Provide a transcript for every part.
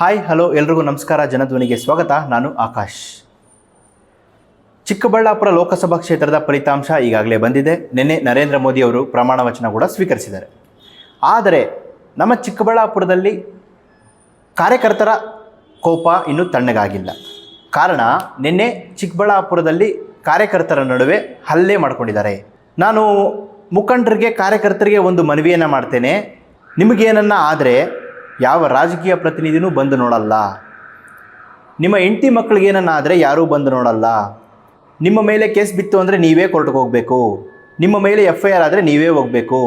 Hi hello ಎಲ್ರಿಗೂ ನಮಸ್ಕಾರ. ಜನಧ್ವನಿಗೆ ಸ್ವಾಗತ. ನಾನು ಆಕಾಶ್. ಚಿಕ್ಕಬಳ್ಳಾಪುರ ಲೋಕಸಭಾ ಕ್ಷೇತ್ರದ ಫಲಿತಾಂಶ ಈಗಾಗಲೇ ಬಂದಿದೆ. ನಿನ್ನೆ ನರೇಂದ್ರ ಮೋದಿ ಅವರು ಪ್ರಮಾಣ ವಚನ ಕೂಡ ಸ್ವೀಕರಿಸಿದ್ದಾರೆ. ಆದರೆ ನಮ್ಮ ಚಿಕ್ಕಬಳ್ಳಾಪುರದಲ್ಲಿ ಕಾರ್ಯಕರ್ತರ ಕೋಪ ಇನ್ನೂ ತಣ್ಣಗಾಗಿಲ್ಲ. ಕಾರಣ ನಿನ್ನೆ ಚಿಕ್ಕಬಳ್ಳಾಪುರದಲ್ಲಿ ಕಾರ್ಯಕರ್ತರ ನಡುವೆ ಹಲ್ಲೆ ಮಾಡಿಕೊಂಡಿದ್ದಾರೆ. ನಾನು ಮುಖಂಡರಿಗೆ, ಕಾರ್ಯಕರ್ತರಿಗೆ ಒಂದು ಮನವಿಯನ್ನು ಮಾಡ್ತೇನೆ. ನಿಮಗೇನನ್ನ ಆದರೆ ಯಾವ ರಾಜಕೀಯ ಪ್ರತಿನಿಧಿನೂ ಬಂದು ನೋಡಲ್ಲ. ನಿಮ್ಮ ಹೆಂಡತಿ ಮಕ್ಕಳಿಗೆ ಏನನ್ನ ಆದರೆ ಯಾರೂ ಬಂದು ನೋಡಲ್ಲ. ನಿಮ್ಮ ಮೇಲೆ ಕೇಸ್ ಬಿತ್ತು ಅಂದರೆ ನೀವೇ ಕೋರ್ಟ್ಗೆ ಹೋಗಬೇಕು. ನಿಮ್ಮ ಮೇಲೆ ಎಫ್ ಐ ಆರ್ ಆದರೆ ನೀವೇ ಹೋಗಬೇಕು.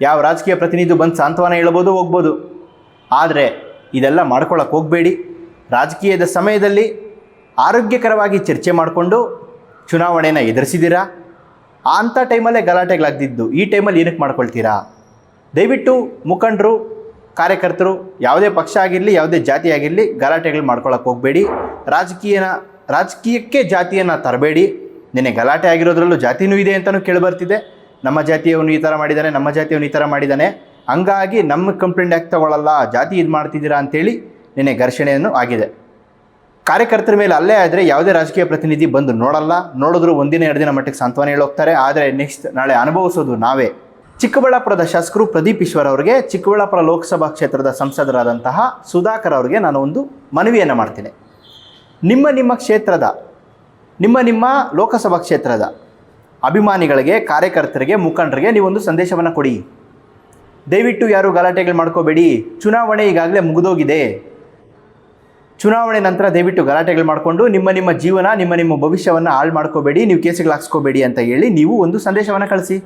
ಯಾವ ರಾಜಕೀಯ ಪ್ರತಿನಿಧಿ ಬಂದು ಸಾಂತ್ವನ ಹೇಳ್ಬೋದು, ಹೋಗ್ಬೋದು. ಆದರೆ ಇದೆಲ್ಲ ಮಾಡ್ಕೊಳಕ್ಕೆ ಹೋಗಬೇಡಿ. ರಾಜಕೀಯದ ಸಮಯದಲ್ಲಿ ಆರೋಗ್ಯಕರವಾಗಿ ಚರ್ಚೆ ಮಾಡಿಕೊಂಡು ಚುನಾವಣೆನ ಎದುರಿಸಿದ್ದೀರಾ? ಅಂಥ ಟೈಮಲ್ಲೇ ಗಲಾಟೆಗಳಾಗ್ದಿದ್ದು ಈ ಟೈಮಲ್ಲಿ ಏನಕ್ಕೆ ಮಾಡ್ಕೊಳ್ತೀರಾ? ದಯವಿಟ್ಟು ಮುಖಂಡರು ಕಾರ್ಯಕರ್ತರು ಯಾವುದೇ ಪಕ್ಷ ಆಗಿರಲಿ, ಯಾವುದೇ ಜಾತಿ ಆಗಿರಲಿ ಗಲಾಟೆಗಳು ಮಾಡ್ಕೊಳಕ್ಕೆ ಹೋಗಬೇಡಿ. ರಾಜಕೀಯನ, ರಾಜಕೀಯಕ್ಕೆ ಜಾತಿಯನ್ನು ತರಬೇಡಿ. ನಿನ್ನೆ ಗಲಾಟೆ ಆಗಿರೋದ್ರಲ್ಲೂ ಜಾತಿನೂ ಇದೆ ಅಂತಲೂ ಕೇಳಿಬರ್ತಿದೆ. ನಮ್ಮ ಜಾತಿಯವನು ಈ ಥರ ಮಾಡಿದ್ದಾನೆ ನಮ್ಮ ಜಾತಿಯವನು ಈ ಥರ ಮಾಡಿದ್ದಾನೆ ಹಂಗಾಗಿ ನಮ್ಮ ಕಂಪ್ಲೇಂಟ್ ಯಾಕೆ ತಗೊಳ್ಳಲ್ಲ ಜಾತಿ ಇದು ಮಾಡ್ತಿದ್ದೀರಾ ಅಂತೇಳಿ ನಿನ್ನೆ ಘರ್ಷಣೆಯನ್ನು ಆಗಿದೆ. ಕಾರ್ಯಕರ್ತರ ಮೇಲೆ ಅಲ್ಲೇ ಆದರೆ ಯಾವುದೇ ರಾಜಕೀಯ ಪ್ರತಿನಿಧಿ ಬಂದು ನೋಡಲ್ಲ. ನೋಡಿದ್ರು ಒಂದಿನ, ಎರಡು ದಿನ ಮಟ್ಟಿಗೆ ಸಾಂತ್ವನ ಹೇಳೋಗ್ತಾರೆ. ಆದರೆ ನೆಕ್ಸ್ಟ್ ನಾಳೆ ಅನುಭವಿಸೋದು ನಾವೇ. ಚಿಕ್ಕಬಳ್ಳಾಪುರದ ಶಾಸಕರು ಪ್ರದೀಪ್ ಈಶ್ವರ್ ಅವರಿಗೆ, ಚಿಕ್ಕಬಳ್ಳಾಪುರ ಲೋಕಸಭಾ ಕ್ಷೇತ್ರದ ಸಂಸದರಾದಂತಹ ಸುಧಾಕರ್ ಅವರಿಗೆ ನಾನು ಒಂದು ಮನವಿಯನ್ನು ಮಾಡ್ತೀನಿ. ನಿಮ್ಮ ನಿಮ್ಮ ಕ್ಷೇತ್ರದ, ನಿಮ್ಮ ನಿಮ್ಮ ಲೋಕಸಭಾ ಕ್ಷೇತ್ರದ ಅಭಿಮಾನಿಗಳಿಗೆ, ಕಾರ್ಯಕರ್ತರಿಗೆ, ಮುಖಂಡರಿಗೆ ನೀವೊಂದು ಸಂದೇಶವನ್ನು ಕೊಡಿ. ದಯವಿಟ್ಟು ಯಾರು ಗಲಾಟೆಗಳು ಮಾಡ್ಕೋಬೇಡಿ. ಚುನಾವಣೆ ಈಗಾಗಲೇ ಮುಗಿದೋಗಿದೆ. ಚುನಾವಣೆ ನಂತರ ದಯವಿಟ್ಟು ಗಲಾಟೆಗಳು ಮಾಡಿಕೊಂಡು ನಿಮ್ಮ ನಿಮ್ಮ ಜೀವನ, ನಿಮ್ಮ ನಿಮ್ಮ ಭವಿಷ್ಯವನ್ನು ಹಾಳು ಮಾಡ್ಕೋಬೇಡಿ, ನೀವು ಕೇಸುಗಳು ಹಾಕ್ಸ್ಕೋಬೇಡಿ ಅಂತ ಹೇಳಿ ನೀವು ಒಂದು ಸಂದೇಶವನ್ನು ಕಳಿಸಿ.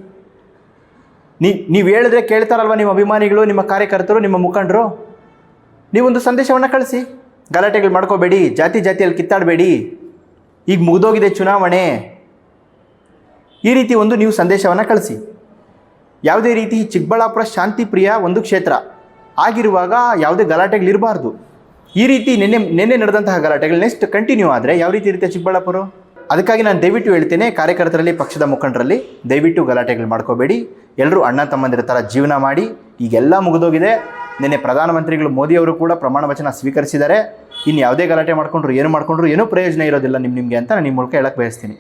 ನೀ, ನೀವು ಹೇಳಿದ್ರೆ ಕೇಳ್ತಾರಲ್ವ ನಿಮ್ಮ ಅಭಿಮಾನಿಗಳು, ನಿಮ್ಮ ಕಾರ್ಯಕರ್ತರು, ನಿಮ್ಮ ಮುಖಂಡರು? ನೀವೊಂದು ಸಂದೇಶವನ್ನು ಕಳಿಸಿ. ಗಲಾಟೆಗಳು ಮಾಡ್ಕೋಬೇಡಿ, ಜಾತಿ ಜಾತಿಯಲ್ಲಿ ಕಿತ್ತಾಡಬೇಡಿ. ಈಗ ಮುಗಿದೋಗಿದೆ ಚುನಾವಣೆ. ಈ ರೀತಿ ಒಂದು ನೀವು ಸಂದೇಶವನ್ನು ಕಳಿಸಿ. ಯಾವುದೇ ರೀತಿ ಚಿಕ್ಕಬಳ್ಳಾಪುರ ಶಾಂತಿಪ್ರಿಯ ಒಂದು ಕ್ಷೇತ್ರ ಆಗಿರುವಾಗ ಯಾವುದೇ ಗಲಾಟೆಗಳಿರಬಾರ್ದು ಈ ರೀತಿ ನಿನ್ನೆ ನಿನ್ನೆ ನಡೆದಂತಹ ಗಲಾಟೆಗಳು ನೆಕ್ಸ್ಟ್ ಕಂಟಿನ್ಯೂ ಆದರೆ ಯಾವ ರೀತಿ ಇರುತ್ತೆ ಚಿಕ್ಕಬಳ್ಳಾಪುರ? ಅದಕ್ಕಾಗಿ ನಾನು ದಯವಿಟ್ಟು ಹೇಳ್ತೇನೆ, ಕಾರ್ಯಕರ್ತರಲ್ಲಿ, ಪಕ್ಷದ ಮುಖಂಡರಲ್ಲಿ ದಯವಿಟ್ಟು ಗಲಾಟೆಗಳು ಮಾಡ್ಕೋಬೇಡಿ. ಎಲ್ಲರೂ ಅಣ್ಣ ತಮ್ಮಂದಿರ ಥರ ಜೀವನ ಮಾಡಿ. ಈಗೆಲ್ಲ ಮುಗಿದೋಗಿದೆ. ನಿನ್ನೆ ಪ್ರಧಾನಮಂತ್ರಿಗಳು ಮೋದಿಯವರು ಕೂಡ ಪ್ರಮಾಣ ವಚನ ಸ್ವೀಕರಿಸಿದ್ದಾರೆ. ಇನ್ನು ಯಾವುದೇ ಗಲಾಟೆ ಮಾಡಿಕೊಂಡ್ರು, ಏನು ಮಾಡಿಕೊಂಡ್ರು, ಏನೂ ಪ್ರಯೋಜನ ಇರೋದಿಲ್ಲ ನಿಮ್ಮ ನಿಮಗೆ ಅಂತ ನಾನು ನಿಮ್ಮ ಮೂಲಕ ಹೇಳಕ್ಕೆ ಬಯಸ್ತೀನಿ.